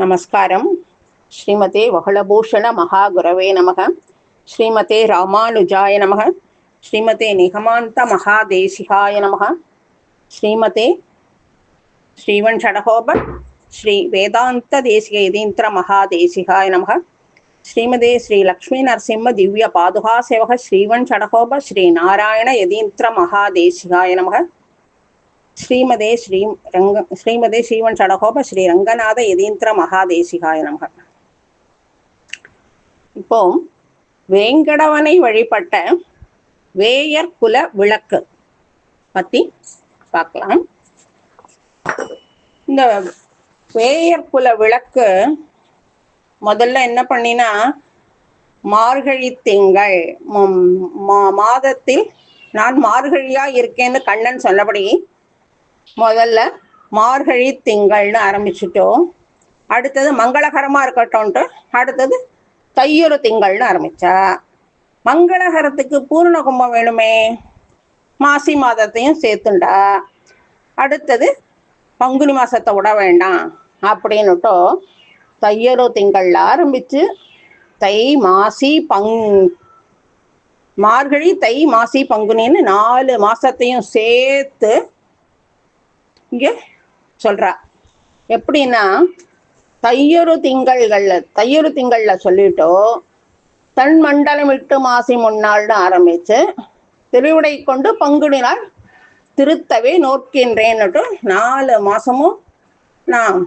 நமஸ்காரம். ஸ்ரீமதே வகுளபூஷண மகாகுரவே நமக. ஸ்ரீமதே ராமானுஜாய நமக. ஸ்ரீமதே நிகமாந்த மகாதேசிகாய நமக. ஸ்ரீமதே ஸ்ரீவன் ஷடகோப ஸ்ரீ வேதாந்த தேசிக இதீந்திர மகாதேசிகாய நமக. ஸ்ரீமதே ஸ்ரீ லக்ஷ்மி நரசிம்ம திவ்ய பாதுகா சேவக ஸ்ரீவன் ஷடகோப ஸ்ரீ நாராயண யதீந்திர மகாதேசிகாய நமக. ஸ்ரீமதே ஸ்ரீ ரங்க ஸ்ரீமதே ஸ்ரீவன் சடகோப ஸ்ரீ ரங்கநாத யதீந்திர மகாதேசிகாய நமக. இப்போ வேங்கடவனை வழிபட்ட வேயர் குல விளக்கு பத்தி பார்க்கலாம். இந்த வேயர் குல விளக்கு முதல்ல என்ன பண்ணினா மார்கழி திங்கள் மா- மாதத்தில் நான் மார்கழியா இருக்கேன்னு கண்ணன் சொன்னபடி முதல்ல மார்கழி திங்கள்னு ஆரம்பிச்சிட்டோம். அடுத்தது மங்களகரமாக இருக்கட்டும்ட்டு அடுத்தது தையொரு திங்கள்னு ஆரம்பிச்சா. மங்களகரத்துக்கு பூர்ண கும்பம் வேணுமே. மாசி மாதத்தையும் சேர்த்துண்டா. அடுத்தது பங்குனி மாதத்தை விட வேண்டாம் அப்படின்னுட்டோ தையொரு திங்கள்ல ஆரம்பிச்சு தை மாசி பங் மார்கழி தை மாசி பங்குனின்னு நாலு மாதத்தையும் சேர்த்து இங்கே சொல்றா. எப்படின்னா தையொரு திங்கள்கள்ல தையொரு திங்கள்ல சொல்லிட்டோ தன் மண்டலம் விட்டு மாசி முன்னாள்னு ஆரம்பிச்சு திருவிடை கொண்டு பங்குனி திருத்தவே நோக்கின்றேன்னுட்டு நாலு மாசமும் நான்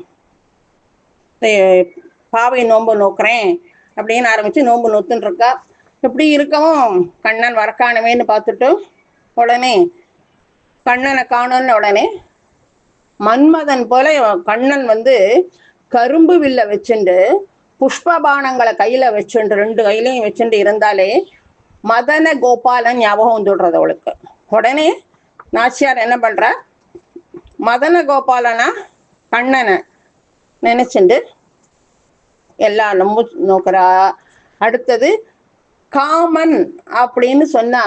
பாவை நோன்பு நோக்குறேன் அப்படின்னு ஆரம்பிச்சு நோன்பு நோத்துன்னு இருக்கா இப்படி இருக்கவும்? கண்ணன் வரக்கானவேன்னு பார்த்துட்டு உடனே கண்ணனை காணும்னு உடனே மன்மதன் போல கண்ணன் வந்து கரும்பு வில்ல வச்சுண்டு புஷ்பபானங்களை கையில வச்சுண்டு ரெண்டு கையிலையும் வச்சுட்டு இருந்தாலே மதன கோபாலன் ஞாபகம் வந்துடுறது அவளுக்கு. உடனே நாச்சியார் என்ன பண்றா? மதன கோபாலனா கண்ணனை நினைச்சுண்டு எல்லா நம்பு நோக்குறா. அடுத்தது காமன் அப்படின்னு சொன்னா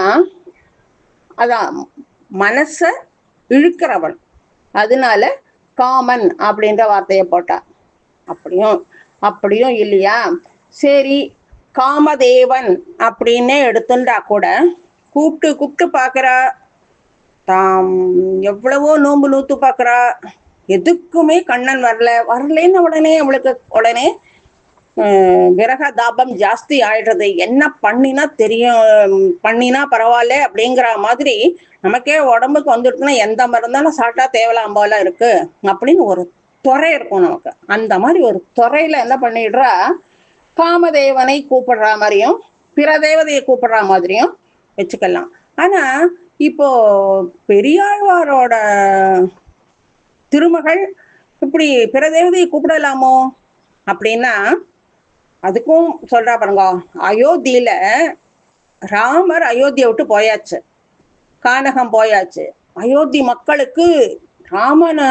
அதான் மனச இழுக்கிறவன் அதனால காமன் அப்படின்ற வார்த்தையை போட்டா. அப்படியும் அப்படியும் இல்லையா? சரி காமதேவன் அப்படின்னே எடுத்துட்டா கூட கூப்பிட்டு கூப்பிட்டு பார்க்கறா. தாம் எவ்வளவோ நோம்பு நூத்து பார்க்கறா. எதுக்குமே கண்ணன் வரல. வரலன்னு உடனே அவளுக்கு உடனே அஹ், தாபம் ஜாஸ்தி ஆயிடுறது. என்ன பண்ணினா தெரியும் பண்ணினா பரவாயில்ல அப்படிங்கிற மாதிரி நமக்கே உடம்புக்கு வந்துடுச்சுன்னா எந்த மருந்தாலும் சாப்பிட்டா தேவலாம் போல இருக்கு அப்படின்னு ஒரு துறை இருக்கும் நமக்கு. அந்த மாதிரி ஒரு துறையில என்ன பண்ணிடுறா? காமதேவனை கூப்பிடுற மாதிரியும் பிற தேவதையை கூப்பிடுற மாதிரியும் வச்சுக்கலாம். ஆனா இப்போ பெரியாழ்வாரோட திருமகள் இப்படி பிற தேவதையை கூப்பிடலாமோ அப்படின்னா அதுக்கும் சொல்றா பாருங்க அயோத்தியில ராமர் அயோத்தியை விட்டு போயாச்சு. கானகம் போயாச்சு. அயோத்தி மக்களுக்கு ராமனை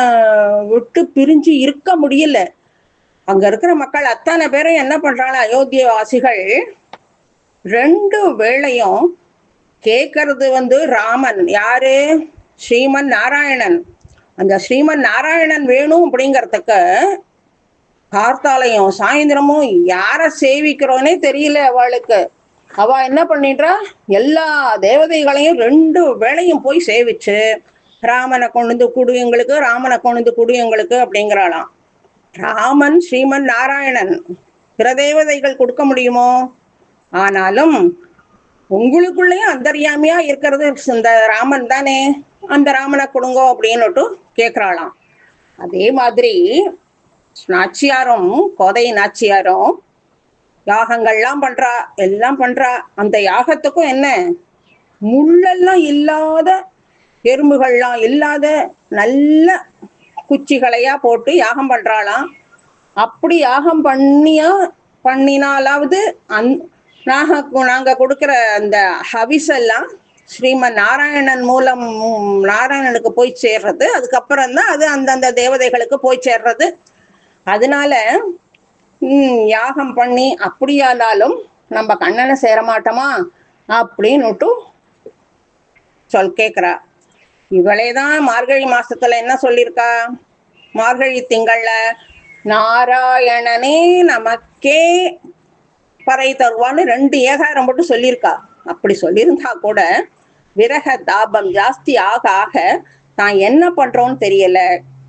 விட்டு பிரிஞ்சு இருக்க முடியல. அங்க இருக்கிற மக்கள் அத்தனை பேரும் என்ன பண்றாங்க அயோத்திய வாசிகள் ரெண்டு வேளையும் கேட்கறது வந்து ராமன். யாரு? ஸ்ரீமன் நாராயணன். அந்த ஸ்ரீமன் நாராயணன் வேணும் அப்படிங்கறதுக்கு கார்த்தாலையும் சாயந்தரமும் யார சேவிக்கிறோன்னே தெரியல அவளுக்கு. அவ என்ன பண்ணிட்டா எல்லா தேவதைகளையும் ரெண்டு வேளையும் போய் சேவிச்சு ராமனை கொண்டு வந்து குடு எங்களுக்கு ராமனை கொண்டு வந்து குடு எங்களுக்கு அப்படிங்கிறாளாம். ராமன் ஸ்ரீமன் நாராயணன் பிற தேவதைகள் கொடுக்க முடியுமோ? ஆனாலும் உங்களுக்குள்ளேயும் அந்தரியாமையா இருக்கிறது இந்த ராமன் தானே அந்த ராமனை கொடுங்கோ அப்படின்னுட்டு கேக்குறாளாம். அதே மாதிரி நாச்சியாரும் கோதை நாச்சியாரும் யாகங்கள்லாம் பண்றா எல்லாம் பண்றா. அந்த யாகத்துக்கும் என்ன? முள்ளெல்லாம் இல்லாத எறும்புகள்லாம் இல்லாத நல்ல குச்சிகளையா போட்டு யாகம் பண்றாளாம். அப்படி யாகம் பண்ணியா பண்ணினாலாவது அந் நாங்க நாங்க கொடுக்கிற அந்த ஹவிஸ் எல்லாம் ஸ்ரீமன் நாராயணன் மூலம் நாராயணனுக்கு போய் சேர்றது. அதுக்கப்புறம் தான் அது அந்தந்த தேவதைகளுக்கு போய் சேர்றது. அதனால யாகம் பண்ணி அப்படியானாலும் நம்ம கண்ணனை சேர மாட்டோமா அப்படின்னுட்டு சொல் கேக்குறா. இவளே தான் மார்கழி மாசத்துல என்ன சொல்லியிருக்கா மார்கழி திங்கள்ல நாராயணனே நமக்கே பறை தருவான்னு ரெண்டு ஏகாரம் மட்டும் சொல்லியிருக்கா அப்படி சொல்லியிருந்தா கூட விரக தாபம் ஜாஸ்தி ஆக ஆக தான் என்ன பண்றோன்னு தெரியல.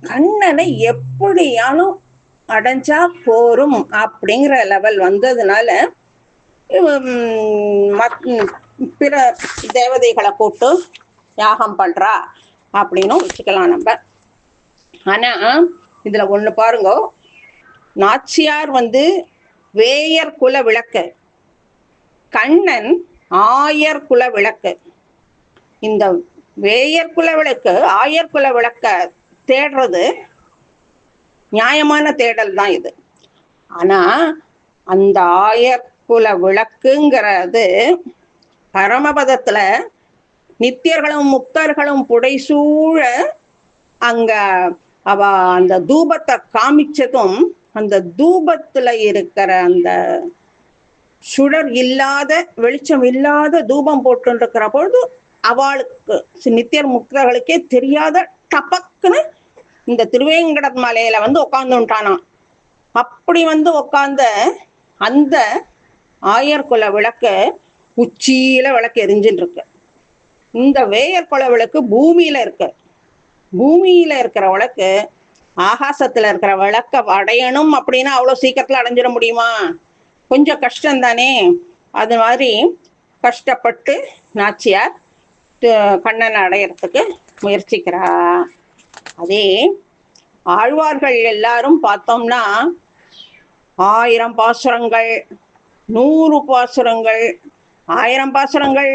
கண்ணனை எப்படியானும் அடைஞ்சா போரும் அப்படிங்கிற லெவல் வந்ததுனால மத்- பிற தேவதைகளை கூப்பிட்டு யாகம் பண்றா அப்படின்னும் வச்சுக்கலாம் நம்ம. ஆனா இதுல ஒண்ணு பாருங்க. நாச்சியார் வந்து வேயர் குல விளக்கு கண்ணன் ஆயர் குல விளக்கு. இந்த வேயர் குல விளக்கு ஆயர் குல விளக்க தேடுறது நியாயமான தேடல் தான் இது. ஆனா அந்த ஆயர்குல விளக்குங்கிறது பரமபதத்துல நித்தியர்களும் முக்தர்களும் புடைசூழ அங்க அவ அந்த தூபத்தை காமிச்சதும் அந்த தூபத்துல இருக்கிற அந்த சுடர் இல்லாத வெளிச்சம் இல்லாத தூபம் போட்டு இருக்கிற பொழுது அவளுக்கு நித்தியர் முக்தர்களுக்கே தெரியாத டபக்குன்னு இந்த திருவேங்கட மலையில வந்து உட்காந்துட்டானாம் அப்படி வந்து உட்காந்த அந்த ஆயர் குல விளக்கு உச்சியில விளக்கு எரிஞ்சுட்டு இருக்கு இந்த வேயர்குல விளக்கு பூமியில இருக்கு. பூமியில இருக்கிற விளக்கு ஆகாசத்துல இருக்கிற விளக்க அடையணும் அப்படின்னா அவ்வளவு சீக்கிரத்துல அடைஞ்சிட முடியுமா? கொஞ்சம் கஷ்டம் தானே? அது மாதிரி கஷ்டப்பட்டு நாச்சியார் கண்ணனை அடையறதுக்கு முயற்சிக்கிறா. அதே ஆழ்வார்கள் எல்லாரும் பார்த்தோம்னா ஆயிரம் பாசுரங்கள் நூறு பாசுரங்கள் ஆயிரம் பாசுரங்கள்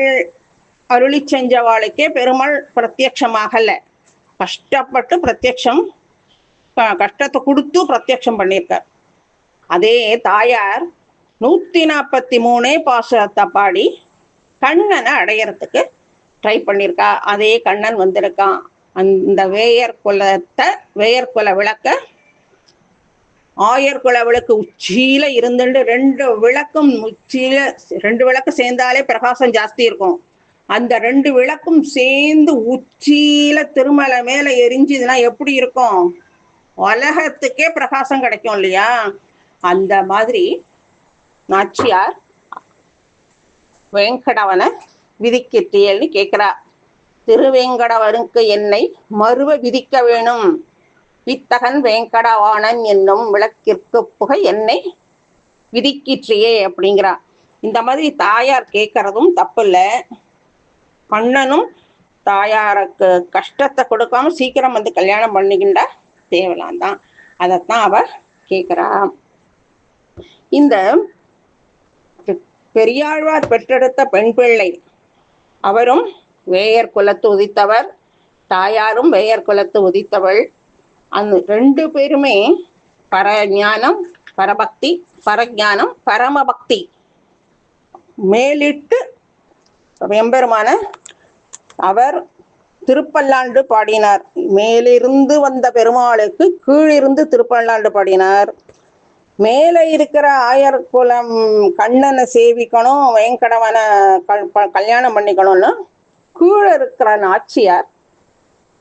அருளி செஞ்சவாளுக்கே பெருமாள் பிரத்யட்சமாகல கஷ்டப்பட்டு பிரத்யட்சம் க- கஷ்டத்தை கொடுத்து பிரத்யக்ஷம் பண்ணியிருக்கார். அதே தாயார் நூத்தி நாற்பத்தி மூணே பாசுரத்தை பாடி கண்ணனை அடையறதுக்கு ட்ரை பண்ணியிருக்கா. அதே கண்ணன் வந்திருக்கான். அந்த வேயர் குலத்தை வேயர் குல விளக்க ஆயர் குல விளக்கு உச்சியில இருந்துட்டு ரெண்டு விளக்கும் உச்சியில ரெண்டு விளக்கு சேர்ந்தாலே பிரகாசம் ஜாஸ்தி இருக்கும். அந்த ரெண்டு விளக்கும் சேர்ந்து உச்சியில திருமலை மேல எரிஞ்சுதுன்னா எப்படி இருக்கும்? உலகத்துக்கே பிரகாசம் கிடைக்கும் இல்லையா? அந்த மாதிரி நாச்சியார் வேங்கடவனை விதிக்கிட்டியல்னு கேட்கிறா திருவேங்கடவனுக்கு என்னை மறுவ விதிக்க வேணும். வித்தகன் வேங்கடவாணன் என்னும் விளக்கிற்கு புகை என்னை விதிக்கிற்றியே அப்படிங்கிறா இந்த மாதிரி தாயார் கேட்கறதும் தப்பில்ல. கண்ணனும் தாயாருக்கு கஷ்டத்தை கொடுக்காம சீக்கிரம் வந்து கல்யாணம் பண்ணிக்கின்ற தேவலாம் தான். அதைத்தான் அவ கேட்கிறா இந்த பெரியாழ்வார் பெற்றெடுத்த பெண் பிள்ளை அவரும் வேயர் குலத்து உதித்தவர் தாயாரும் வேயர் குலத்து உதித்தவள். அந்த ரெண்டு பேருமே பரஞானம் பரபக்தி பரஞானம் பரமபக்தி. மேலிட்டு எம்பெருமான அவர் திருப்பல்லாண்டு பாடினார். மேலிருந்து வந்த பெருமாளுக்கு கீழிருந்து திருப்பல்லாண்டு பாடினார். மேலே இருக்கிற ஆயர் குலம் கண்ணனை சேவிக்கணும் வெங்கடவனை கல் கல்யாணம் பண்ணிக்கணும்னு கீழே இருக்கிற நாச்சியார்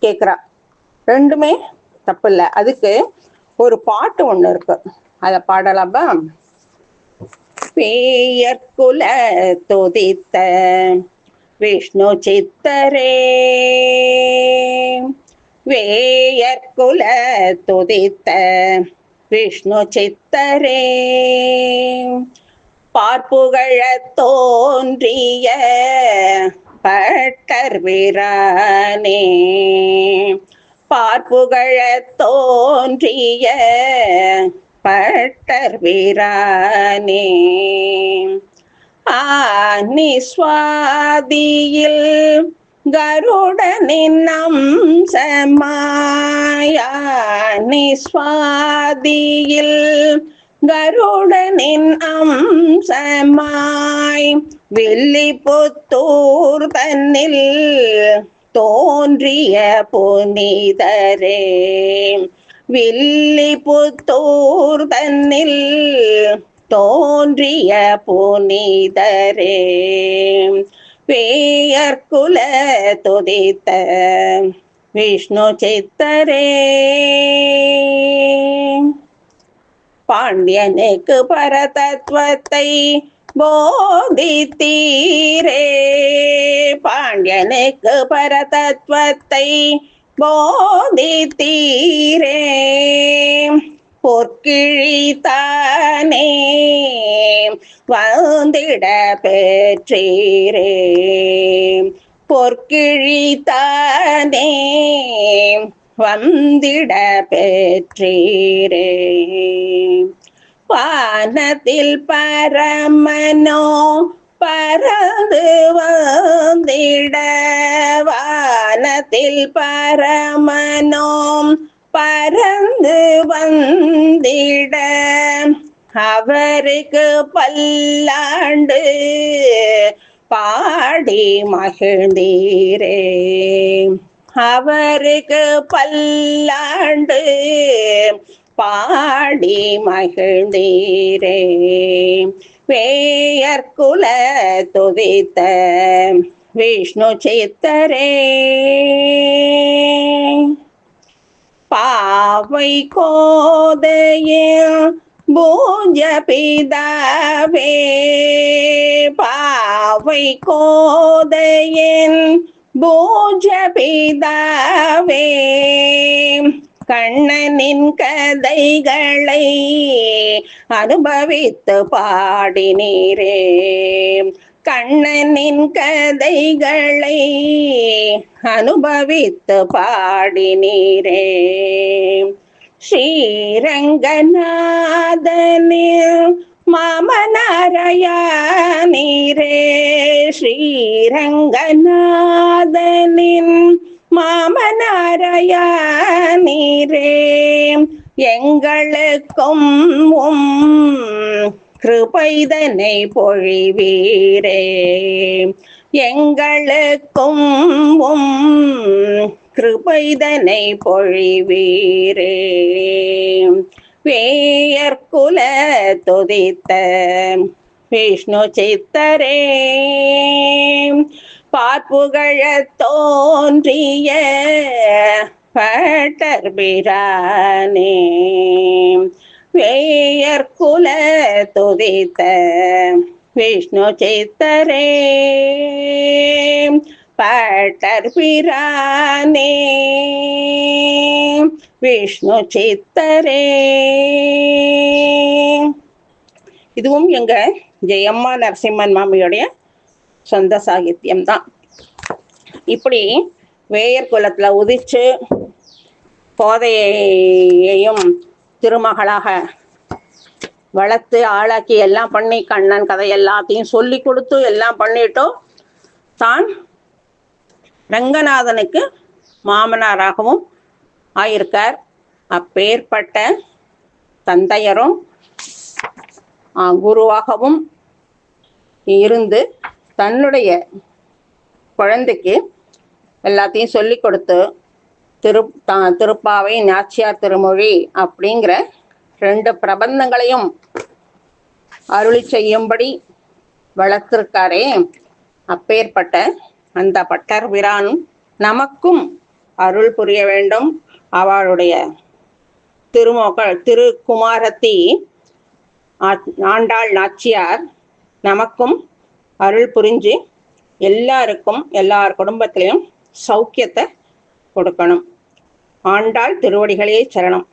கேட்குறா ரெண்டுமே தப்பு இல்லை அதுக்கு ஒரு பாட்டு ஒண்ணு இருக்கு. அதை பாடலாமா? பேயற்குல தொதித்த விஷ்ணு சித்தரே. வேயற்குல துதித்த விஷ்ணு சித்தரே. பார்ப்புகழ தோன்றிய பட்டர் வீரானே பார்ப்புகழ தோன்றிய பட்டர் வீரானே ஆனி சுவாதியில் கருடனின் அம்சமாயானி சுவாதியில் கருடனின் அம்சமாய் வெள்ளி பொத்தூர் தன்னில் தோன்றிய புனிதரே. வில்லி புத்தூர் தன்னில் தோன்றிய புனிதரே. பேயர்குல துதித்த விஷ்ணு சித்தரே. பாண்டியனுக்கு பரதத்துவத்தை போதித்தீரே பாண்டியனுக்கு பரதத்துவத்தை போதித்தீரே பொற்கிழித்தானே வந்திட பெற்றீரே பொற்கிழித்தானே வந்திட பெற்றீரே வானத்தில் பரமனோ பரந்து வந்திட. வானத்தில் பரமனோம் பறந்து வந்திட. அவருக்கு பல்லாண்டு பாடி மகிழ்ந்தீரே. அவருக்கு பல்லாண்டு பாடி மகிழ்ந்தீரே. வேயற்குல துதித்த விஷ்ணு சித்தரே. பாவை கோதையில் பூஜ பிதாவே. பாவை கோதையின் பூஜ பிதாவே. கண்ணனின் கதைகளை அனுபவித்து பாடினீரே. கண்ணனின் கதைகளை அனுபவித்து பாடினீரே. ஸ்ரீரங்கநாதனில் மாமனாரயானீரே. ஸ்ரீரங்கநாதனின் மாமனாரையா நீரே எங்களுக்கும் உம் கிருபைதனை பொழிவீரே. எங்களுக்கும் உம் கிருபைதனை பொழிவீரே. வேயற்குல துதித்த விஷ்ணு சித்தரே பார்ப்புகழ தோன்றிய பட்டர் பிரானே வேயர்குல துதித்த விஷ்ணு சித்தரே பட்டர் பிரானே விஷ்ணு சித்தரே. இதுவும் எங்க ஜெயம்மா நரசிம்மன் மாமியுடைய சொந்த சாகித்யம் தான் இப்படி வேயர் குலத்துல உதிச்சு கோதையையும் திருமகளாக வளர்த்து ஆளாக்கி எல்லாம் பண்ணி கண்ணன் கதை எல்லாத்தையும் சொல்லி கொடுத்து எல்லாம் பண்ணிட்டும் தான் ரங்கநாதனுக்கு மாமனாராகவும் ஆயிருக்கார். அப்பேற்பட்ட தந்தையரும் குருவாகவும் இருந்து தன்னுடைய குழந்தைக்கு எல்லாத்தையும் சொல்லி கொடுத்து திரு திருப்பாவை நாச்சியார் திருமொழி அப்படிங்கிற ரெண்டு பிரபந்தங்களையும் அருளி செய்யும்படி வளர்த்திருக்காரே. அப்பேற்பட்ட அந்த பட்டர் பிரான் நமக்கும் அருள் புரிய வேண்டும். அவளுடைய திருமோக திருக்குமாரத்தி ஆண்டாள் நாச்சியார் நமக்கும் அருள் புரிஞ்சு எல்லாருக்கும் எல்லார் குடும்பத்திலையும் சௌக்கியத்தை கொடுக்கணும். ஆண்டாள் திருவடிகளே சரணம்.